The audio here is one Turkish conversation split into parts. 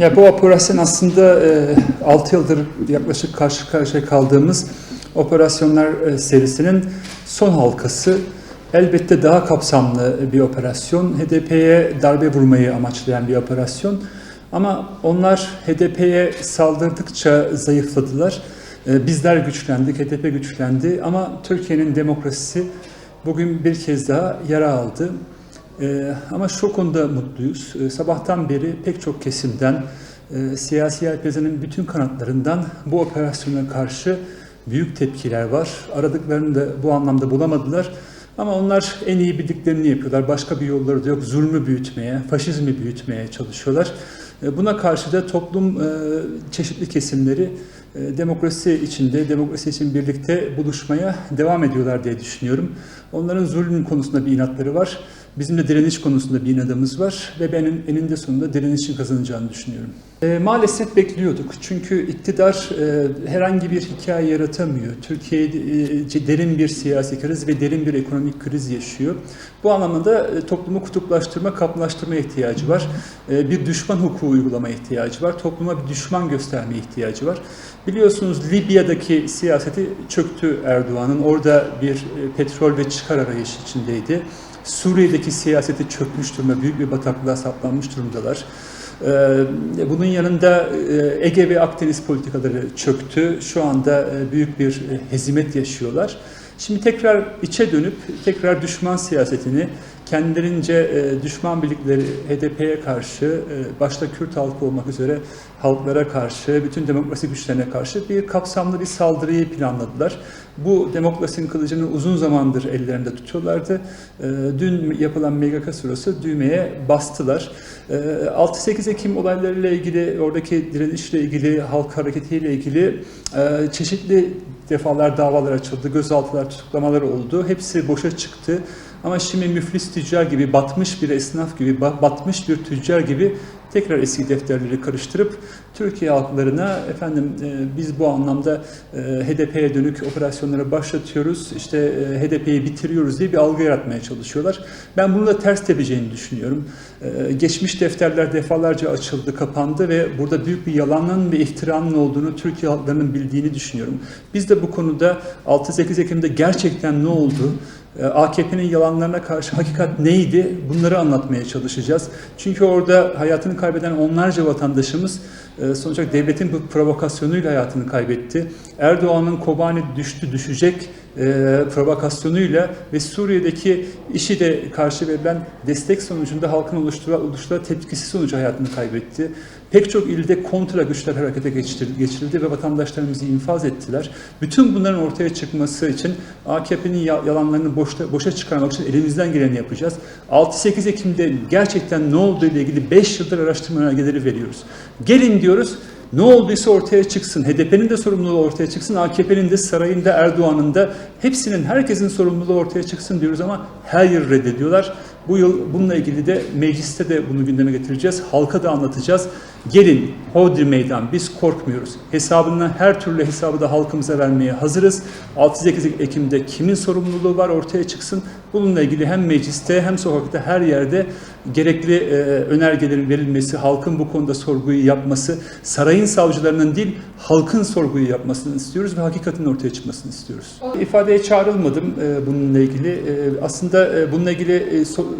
Ya bu operasyon aslında e, 6 yıldır yaklaşık karşı karşıya kaldığımız operasyonlar e, serisinin son halkası. Elbette daha kapsamlı bir operasyon. HDP'ye darbe vurmayı amaçlayan bir operasyon. Ama onlar HDP'ye saldırdıkça zayıfladılar. E, bizler güçlendik, HDP güçlendi ama Türkiye'nin demokrasisi bugün bir kez daha yara aldı. Ee, ama şu konuda mutluyuz. Ee, sabahtan beri pek çok kesimden, e, siyasi yelpazenin bütün kanatlarından bu operasyona karşı büyük tepkiler var. Aradıklarını da bu anlamda bulamadılar. Ama onlar en iyi bildiklerini yapıyorlar. Başka bir yolları da yok. Zulmü büyütmeye, faşizmi büyütmeye çalışıyorlar. E, Buna karşı da toplum e, çeşitli kesimleri e, demokrasi içinde, demokrasi için birlikte buluşmaya devam ediyorlar diye düşünüyorum. Onların zulüm konusunda bir inatları var. Bizim de direniş konusunda bir inadımız var ve benim eninde sonunda direnişin kazanacağını düşünüyorum. E, maalesef bekliyorduk çünkü iktidar e, herhangi bir hikaye yaratamıyor. Türkiye e, derin bir siyasi kriz ve derin bir ekonomik kriz yaşıyor. Bu anlamda e, toplumu kutuplaştırma, kaplaştırma ihtiyacı var. E, bir düşman hukuku uygulama ihtiyacı var. Topluma bir düşman gösterme ihtiyacı var. Biliyorsunuz Libya'daki siyaseti çöktü Erdoğan'ın. Orada bir e, petrol ve çıkar arayışı içindeydi. Suriye'deki siyaseti çökmüş durumda, büyük bir bataklığa saplanmış durumdalar. Ee, Bunun yanında e, Ege ve Akdeniz politikaları çöktü. Şu anda e, büyük bir e, hezimet yaşıyorlar. Şimdi tekrar içe dönüp tekrar düşman siyasetini kendilerince düşman birlikleri HDP'ye karşı başta Kürt halkı olmak üzere halklara karşı, bütün demokrasi güçlerine karşı bir kapsamlı bir saldırıyı planladılar. Bu demokrasinin kılıcını uzun zamandır ellerinde tutuyorlardı. E, Dün yapılan MGK sırası düğmeye bastılar. E, 6-8 Ekim olaylarıyla ilgili, oradaki direnişle ilgili, halk hareketiyle ilgili e, çeşitli defalar davalar açıldı, gözaltılar, tutuklamalar oldu. Hepsi boşa çıktı. Ama şimdi müflis tüccar gibi, batmış bir esnaf gibi, ba- batmış bir tüccar gibi tekrar eski defterleri karıştırıp Türkiye halklarına efendim e, biz bu anlamda e, HDP'ye dönük operasyonlara başlatıyoruz, işte e, HDP'yi bitiriyoruz diye bir algı yaratmaya çalışıyorlar. Ben bunu da ters tepeceğini düşünüyorum. E, geçmiş defterler defalarca açıldı, kapandı ve burada büyük bir yalanın ve iftiranın olduğunu Türkiye halklarının bildiğini düşünüyorum. Biz de bu konuda 6-8 Ekim'de gerçekten ne oldu? E, AKP'nin yalanlarına karşı hakikat neydi? Bunları anlatmaya çalışacağız. Çünkü orada hayatını kaybeden onlarca vatandaşımız sonuç olarak devletin bu provokasyonuyla hayatını kaybetti. Erdoğan'ın Kobani düştü düşecek e, provokasyonuyla ve Suriye'deki işi de karşı verilen destek sonucunda halkın oluşturan, oluşturan tepkisi sonucu hayatını kaybetti. Pek çok ilde kontra güçler harekete geçirildi, ve vatandaşlarımızı infaz ettiler. Bütün bunların ortaya çıkması için AKP'nin ya- yalanlarını boşta, boşa çıkarmak için elimizden geleni yapacağız. 6-8 Ekim'de gerçekten ne olduğu ile ilgili 5 yıldır araştırma önergeleri veriyoruz. Gelin diyoruz, ne olduysa ortaya çıksın. HDP'nin de sorumluluğu ortaya çıksın. AKP'nin de sarayında, Erdoğan'ın da hepsinin, herkesin sorumluluğu ortaya çıksın diyoruz ama her yıl reddediyorlar. Bu yıl bununla ilgili de mecliste de bunu gündeme getireceğiz. Halka da anlatacağız. Gelin hodri meydan biz korkmuyoruz. Hesabından her türlü hesabı da halkımıza vermeye hazırız. 6-8 Ekim'de kimin sorumluluğu var ortaya çıksın. Bununla ilgili hem mecliste hem sokakta her yerde gerekli e, önergelerin verilmesi, halkın bu konuda sorguyu yapması, sarayın savcılarının değil halkın sorguyu yapmasını istiyoruz ve hakikatin ortaya çıkmasını istiyoruz. İfadeye çağrılmadım e, bununla ilgili. E, aslında e, bununla ilgili e, so-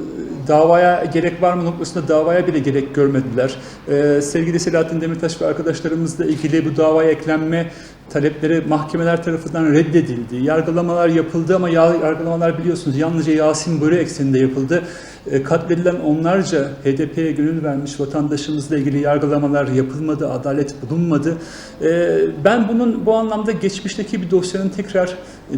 davaya gerek var mı noktasında davaya bile gerek görmediler. Ee, sevgili Selahattin Demirtaş ve arkadaşlarımızla ilgili bu davaya eklenme talepleri mahkemeler tarafından reddedildi. Yargılamalar yapıldı ama ya- yargılamalar biliyorsunuz yalnızca Yasin Böre ekseninde yapıldı. Ee, katledilen onlarca HDP'ye gönül vermiş vatandaşımızla ilgili yargılamalar yapılmadı, adalet bulunmadı. Ee, ben bunun bu anlamda geçmişteki bir dosyanın tekrar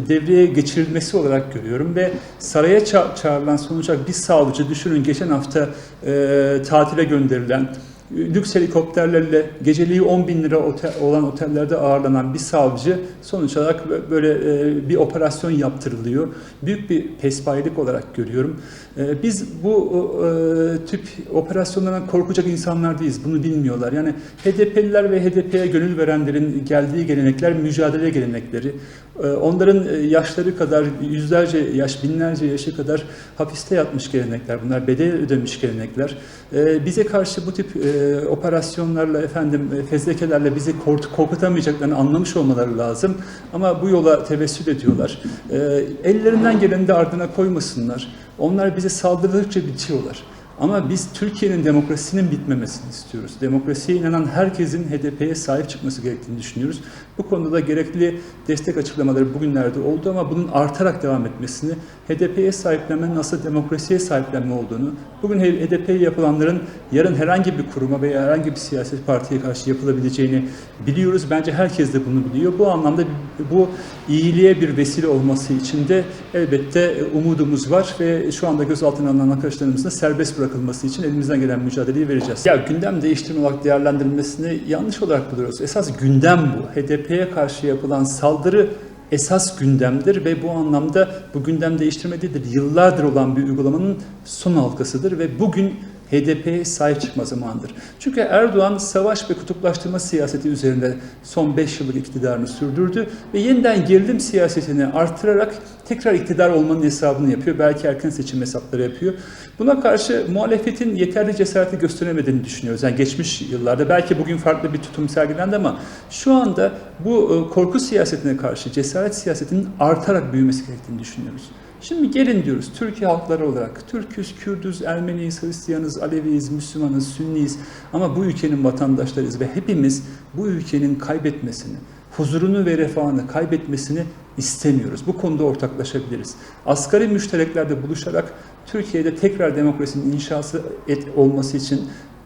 devreye geçirilmesi olarak görüyorum ve saraya ça- çağrılan olarak bir savcı düşünün geçen hafta e, tatile gönderilen lüks helikopterlerle geceliği 10 bin lira otel, olan otellerde ağırlanan bir savcı sonuç olarak bö- böyle e, bir operasyon yaptırılıyor. Büyük bir pespayelik olarak görüyorum. E, biz bu e, tip operasyonlardan korkacak insanlar değiliz. Bunu bilmiyorlar. Yani HDP'liler ve HDP'ye gönül verenlerin geldiği gelenekler mücadele gelenekleri. E, onların yaşları kadar yüzlerce yaş, binlerce yaşı kadar hapiste yatmış gelenekler. Bunlar bedel ödemiş gelenekler. e, bize karşı bu tip e, operasyonlarla efendim e, fezlekelerle bizi korkutamayacaklarını anlamış olmaları lazım. Ama bu yola tevessül ediyorlar. E, ellerinden geleni de ardına koymasınlar. Onlar bize saldırdıkça bitiyorlar. Ama biz Türkiye'nin demokrasinin bitmemesini istiyoruz. Demokrasiye inanan herkesin HDP'ye sahip çıkması gerektiğini düşünüyoruz. Bu konuda da gerekli destek açıklamaları bugünlerde oldu ama bunun artarak devam etmesini, HDP'ye sahiplenmenin aslında demokrasiye sahiplenme olduğunu, bugün HDP'ye yapılanların yarın herhangi bir kuruma veya herhangi bir siyaset partiye karşı yapılabileceğini biliyoruz. Bence herkes de bunu biliyor. Bu anlamda bu iyiliğe bir vesile olması için de elbette umudumuz var ve şu anda gözaltına alınan arkadaşlarımızın da serbest bırakılması için elimizden gelen mücadeleyi vereceğiz. Ya gündem değiştirme olarak değerlendirilmesini yanlış olarak buluyoruz. Esas gündem bu. HDP'ye karşı yapılan saldırı esas gündemdir ve bu anlamda bu gündem değiştirme değildir. Yıllardır olan bir uygulamanın son halkasıdır ve bugün HDP'ye sahip çıkma zamanıdır. Çünkü Erdoğan savaş ve kutuplaştırma siyaseti üzerinde son 5 yıllık iktidarını sürdürdü ve yeniden gerilim siyasetini artırarak tekrar iktidar olmanın hesabını yapıyor. Belki erken seçim hesapları yapıyor. Buna karşı muhalefetin yeterli cesareti gösteremediğini düşünüyoruz. Yani geçmiş yıllarda belki bugün farklı bir tutum sergilendi ama şu anda bu e, korku siyasetine karşı cesaret siyasetinin artarak büyümesi gerektiğini düşünüyoruz. Şimdi gelin diyoruz Türkiye halkları olarak Türküz, Kürdüz, Ermeniyiz, Hristiyanız, Aleviyiz, Müslümanız, Sünniyiz ama bu ülkenin vatandaşlarıyız ve hepimiz bu ülkenin kaybetmesini, huzurunu ve refahını kaybetmesini istemiyoruz. Bu konuda ortaklaşabiliriz. Asgari müştereklerde buluşarak Türkiye'de tekrar demokrasinin inşası et, olması için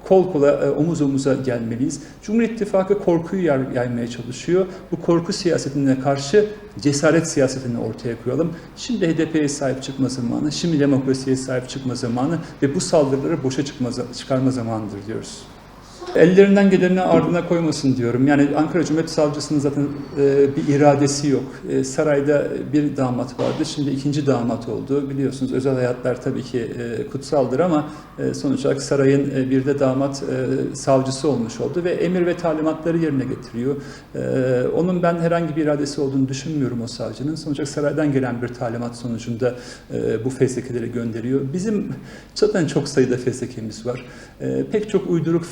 kol kola, e, omuz omuza gelmeliyiz. Cumhur İttifakı korkuyu yay- yaymaya çalışıyor. Bu korku siyasetine karşı cesaret siyasetini ortaya koyalım. Şimdi HDP'ye sahip çıkma zamanı, şimdi demokrasiye sahip çıkma zamanı ve bu saldırıları boşa çıkma, çıkarma zamanıdır diyoruz. Ellerinden geleni ardına koymasın diyorum. Yani Ankara Cumhuriyet Savcısının zaten e, bir iradesi yok. E, sarayda bir damat vardı, şimdi ikinci damat oldu. Biliyorsunuz özel hayatlar tabii ki e, kutsaldır ama e, sonuç olarak sarayın e, bir de damat e, savcısı olmuş oldu ve emir ve talimatları yerine getiriyor. E, onun ben herhangi bir iradesi olduğunu düşünmüyorum o savcının. Sonuç olarak saraydan gelen bir talimat sonucunda e, bu fezlekeleri gönderiyor. Bizim zaten çok sayıda fezlekemiz var. E, pek çok uyduruk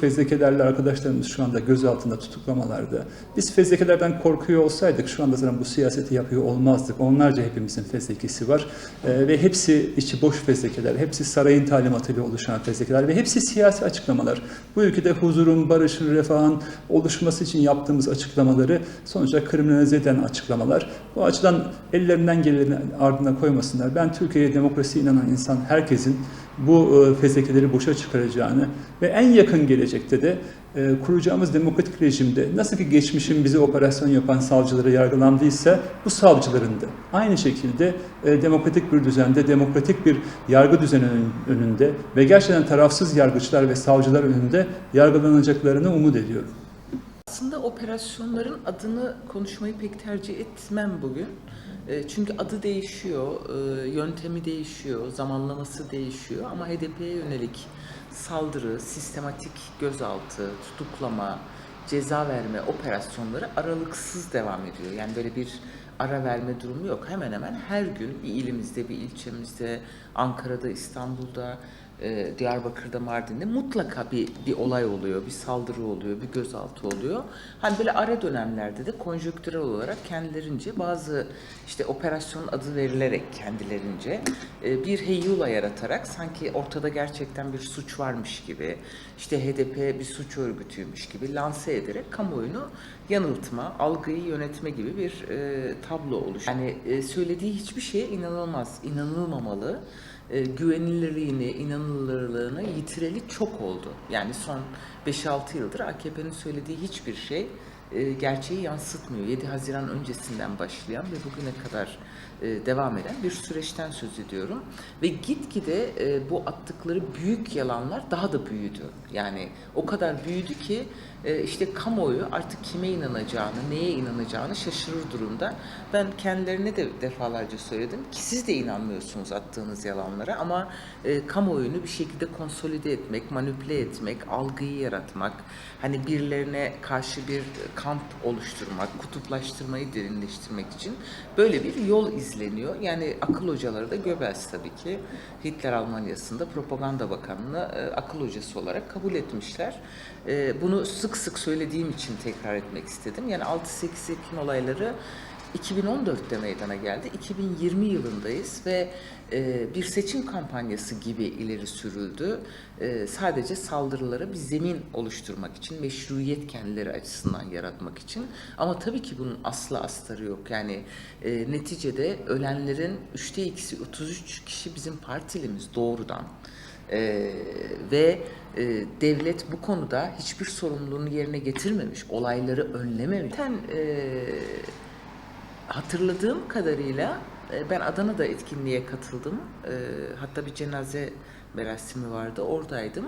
fezlekelerle arkadaşlarımız şu anda gözaltında tutuklamalarda. Biz fezlekelerden korkuyor olsaydık şu anda zaten bu siyaseti yapıyor olmazdık. Onlarca hepimizin fezlekesi var. E, ve hepsi içi boş fezlekeler, hepsi sarayın talimatıyla oluşan fezlekeler ve hepsi siyasi açıklamalar. Bu ülkede huzurun, barışın, refahın oluşması için yaptığımız açıklamaları sonuçta kriminalize eden açıklamalar. Bu açıdan ellerinden geleni ardına koymasınlar. Ben Türkiye'ye demokrasiye inanan insan herkesin bu e, fezlekeleri boşa çıkaracağını ve en yakın gelecekte de e, kuracağımız demokratik rejimde nasıl ki geçmişin bize operasyon yapan savcıları yargılandıysa bu savcıların da aynı şekilde e, demokratik bir düzende, demokratik bir yargı düzeni ön- önünde ve gerçekten tarafsız yargıçlar ve savcılar önünde yargılanacaklarını umut ediyorum. Aslında operasyonların adını konuşmayı pek tercih etmem bugün. E, Çünkü adı değişiyor, e, yöntemi değişiyor, zamanlaması değişiyor ama HDP'ye yönelik saldırı, sistematik gözaltı, tutuklama, ceza verme operasyonları aralıksız devam ediyor. Yani böyle bir ara verme durumu yok. Hemen hemen her gün bir ilimizde, bir ilçemizde, Ankara'da, İstanbul'da, e, Diyarbakır'da, Mardin'de mutlaka bir bir olay oluyor, bir saldırı oluyor, bir gözaltı oluyor. Hani böyle ara dönemlerde de konjonktürel olarak kendilerince bazı işte operasyon adı verilerek kendilerince e, bir heyula yaratarak sanki ortada gerçekten bir suç varmış gibi, işte HDP bir suç örgütüymüş gibi lanse ederek kamuoyunu yanıltma, algıyı yönetme gibi bir e, tablo oluş. Yani e, söylediği hiçbir şeye inanılmaz, inanılmamalı e, güvenilirliğini, inanılırlığını yitireli çok oldu. Yani son 5-6 yıldır AKP'nin söylediği hiçbir şey e, gerçeği yansıtmıyor. 7 Haziran öncesinden başlayan ve bugüne kadar e, devam eden bir süreçten söz ediyorum. Ve gitgide e, bu attıkları büyük yalanlar daha da büyüdü. Yani o kadar büyüdü ki e, işte kamuoyu artık kime inanacağını, neye inanacağını şaşırır durumda. Ben kendilerine de defalarca söyledim ki siz de inanmıyorsunuz attığınız yalanlara ama e, kamuoyunu bir şekilde konsolide etmek, manipüle etmek, algıyı yaratmak, hani birilerine karşı bir kamp oluşturmak, kutuplaştırmayı derinleştirmek için böyle bir yol izleniyor. Yani akıl hocaları da Göbels tabii ki Hitler Almanyası'nda propaganda bakanlığına e, akıl hocası olarak kabul etmişler. E, bunu sık sık söylediğim için tekrar etmek istedim. Yani 6-8 Ekim olayları 2014'te meydana geldi. 2020 yılındayız ve e, bir seçim kampanyası gibi ileri sürüldü. E, sadece saldırılara bir zemin oluşturmak için, meşruiyet kendileri açısından yaratmak için. Ama tabii ki bunun aslı astarı yok. Yani e, neticede ölenlerin üçte ikisi 33 kişi bizim partilimiz doğrudan. Ee, ve e, devlet bu konuda hiçbir sorumluluğunu yerine getirmemiş, olayları önlememiş. Zaten e, hatırladığım kadarıyla e, ben Adana'da etkinliğe katıldım. E, hatta bir cenaze merasimi vardı, oradaydım.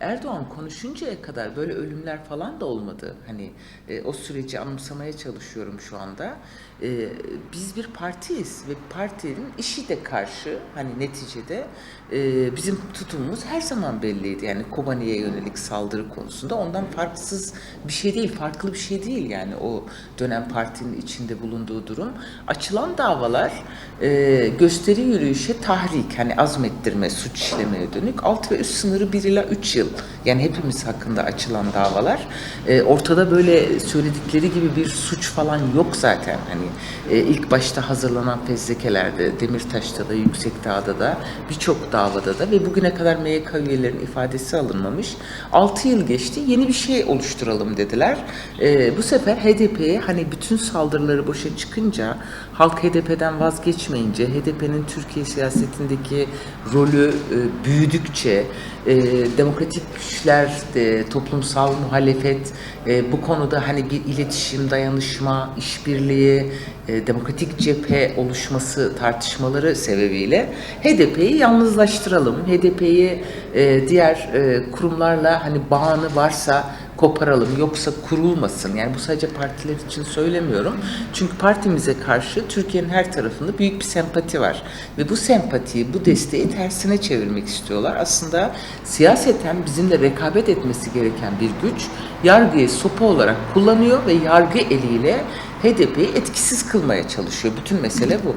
Erdoğan konuşuncaya kadar böyle ölümler falan da olmadı. Hani e, o süreci anımsamaya çalışıyorum şu anda. E, biz bir partiyiz ve partinin işi de karşı hani neticede e, bizim tutumumuz her zaman belliydi. Yani Kobani'ye yönelik saldırı konusunda ondan farksız bir şey değil, farklı bir şey değil yani o dönem partinin içinde bulunduğu durum. Açılan davalar e, gösteri yürüyüşe tahrik, hani azmettirme, suç işlemeye dönük. Alt ve üst sınırı 1 ila 3 yıl. Yani hepimiz hakkında açılan davalar. E, ortada böyle söyledikleri gibi bir suç falan yok zaten. Hani e, ilk başta hazırlanan fezlekelerde, Demirtaş'ta da, Yüksekdağ'da da, birçok davada da ve bugüne kadar MYK üyelerinin ifadesi alınmamış. 6 yıl geçti, yeni bir şey oluşturalım dediler. E, bu sefer HDP'ye hani bütün saldırıları boşa çıkınca, halk HDP'den vazgeçmeyince, HDP'nin Türkiye siyasetindeki rolü e, büyüdükçe, e, demokratik güçler, e, toplumsal muhalefet e, bu konuda hani bir iletişim, dayanışma, işbirliği, e, demokratik cephe oluşması tartışmaları sebebiyle HDP'yi yalnızlaştıralım. HDP'yi e, diğer e, kurumlarla hani bağını varsa koparalım yoksa kurulmasın. Yani bu sadece partiler için söylemiyorum. Çünkü partimize karşı Türkiye'nin her tarafında büyük bir sempati var. Ve bu sempatiyi, bu desteği tersine çevirmek istiyorlar. Aslında siyaseten bizimle rekabet etmesi gereken bir güç yargıyı sopa olarak kullanıyor ve yargı eliyle HDP'yi etkisiz kılmaya çalışıyor. Bütün mesele bu.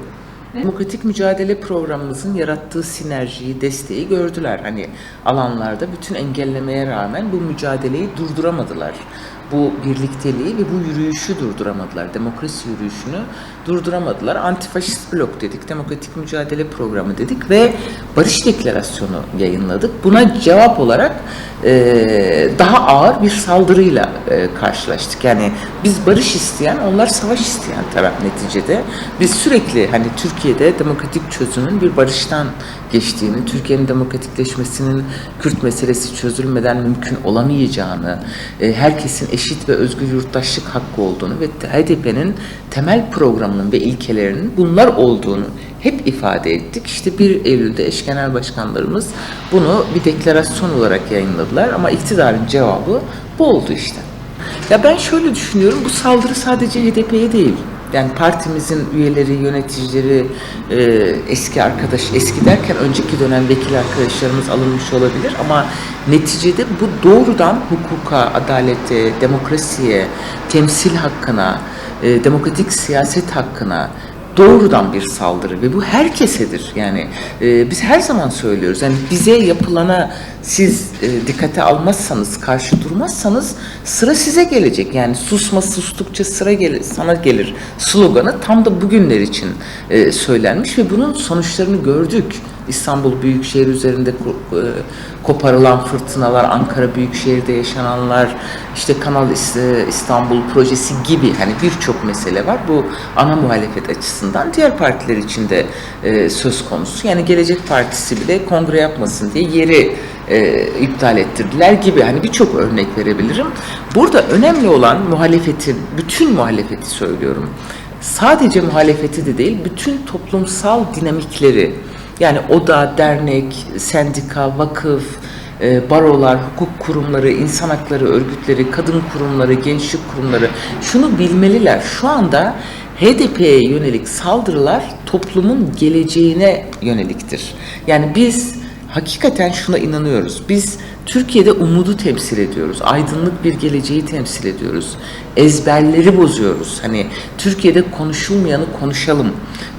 Demokratik mücadele programımızın yarattığı sinerjiyi, desteği gördüler. Hani alanlarda bütün engellemeye rağmen bu mücadeleyi durduramadılar. Bu birlikteliği ve bu yürüyüşü durduramadılar. Demokrasi yürüyüşünü durduramadılar. Antifaşist blok dedik, demokratik mücadele programı dedik ve barış deklarasyonu yayınladık. Buna cevap olarak e, daha ağır bir saldırıyla e, karşılaştık. Yani biz barış isteyen, onlar savaş isteyen taraf neticede. Biz sürekli hani Türkiye'de demokratik çözümün bir barıştan geçtiğini, Türkiye'nin demokratikleşmesinin Kürt meselesi çözülmeden mümkün olamayacağını, e, herkesin eşit ve özgür yurttaşlık hakkı olduğunu ve HDP'nin temel programının ve ilkelerinin bunlar olduğunu hep ifade ettik. İşte 1 Eylül'de eş genel başkanlarımız bunu bir deklarasyon olarak yayınladılar ama iktidarın cevabı bu oldu işte. Ya ben şöyle düşünüyorum, bu saldırı sadece HDP'ye değil. Yani partimizin üyeleri, yöneticileri, e, eski arkadaş, eski derken önceki dönem vekil arkadaşlarımız alınmış olabilir ama neticede bu doğrudan hukuka, adalete, demokrasiye, temsil hakkına, e, demokratik siyaset hakkına, doğrudan bir saldırı ve bu herkesedir. Yani e, biz her zaman söylüyoruz. Yani bize yapılana siz e, dikkate almazsanız, karşı durmazsanız sıra size gelecek. Yani susma sustukça sıra gelir, sana gelir sloganı tam da bugünler için e, söylenmiş ve bunun sonuçlarını gördük. İstanbul Büyükşehir üzerinde e, koparılan fırtınalar, Ankara Büyükşehir'de yaşananlar, işte Kanal İs- İstanbul projesi gibi hani birçok mesele var. Bu ana muhalefet açısından diğer partiler için de e, söz konusu. Yani Gelecek Partisi bile kongre yapmasın diye yeri e, iptal ettirdiler gibi hani birçok örnek verebilirim. Burada önemli olan muhalefetin, bütün muhalefeti söylüyorum. Sadece muhalefeti de değil, bütün toplumsal dinamikleri yani oda, dernek, sendika, vakıf, e, barolar, hukuk kurumları, insan hakları örgütleri, kadın kurumları, gençlik kurumları şunu bilmeliler. Şu anda HDP'ye yönelik saldırılar toplumun geleceğine yöneliktir. Yani biz hakikaten şuna inanıyoruz. Biz Türkiye'de umudu temsil ediyoruz. Aydınlık bir geleceği temsil ediyoruz. Ezberleri bozuyoruz. Hani Türkiye'de konuşulmayanı konuşalım.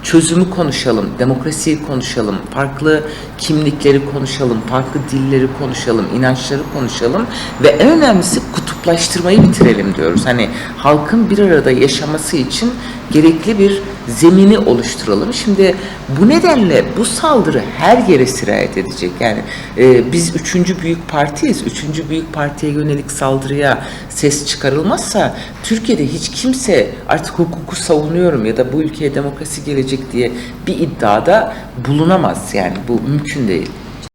Çözümü konuşalım, demokrasiyi konuşalım, farklı kimlikleri konuşalım, farklı dilleri konuşalım, inançları konuşalım ve en önemlisi kutuplaştırmayı bitirelim diyoruz. Hani halkın bir arada yaşaması için gerekli bir zemini oluşturalım. Şimdi bu nedenle bu saldırı her yere sirayet edecek. Yani e, biz üçüncü büyük partiyiz. Üçüncü büyük partiye yönelik saldırıya ses çıkarılmazsa Türkiye'de hiç kimse artık hukuku savunuyorum ya da bu ülkeye demokrasi gelecek diye bir iddiada bulunamaz. Yani bu mümkün değil.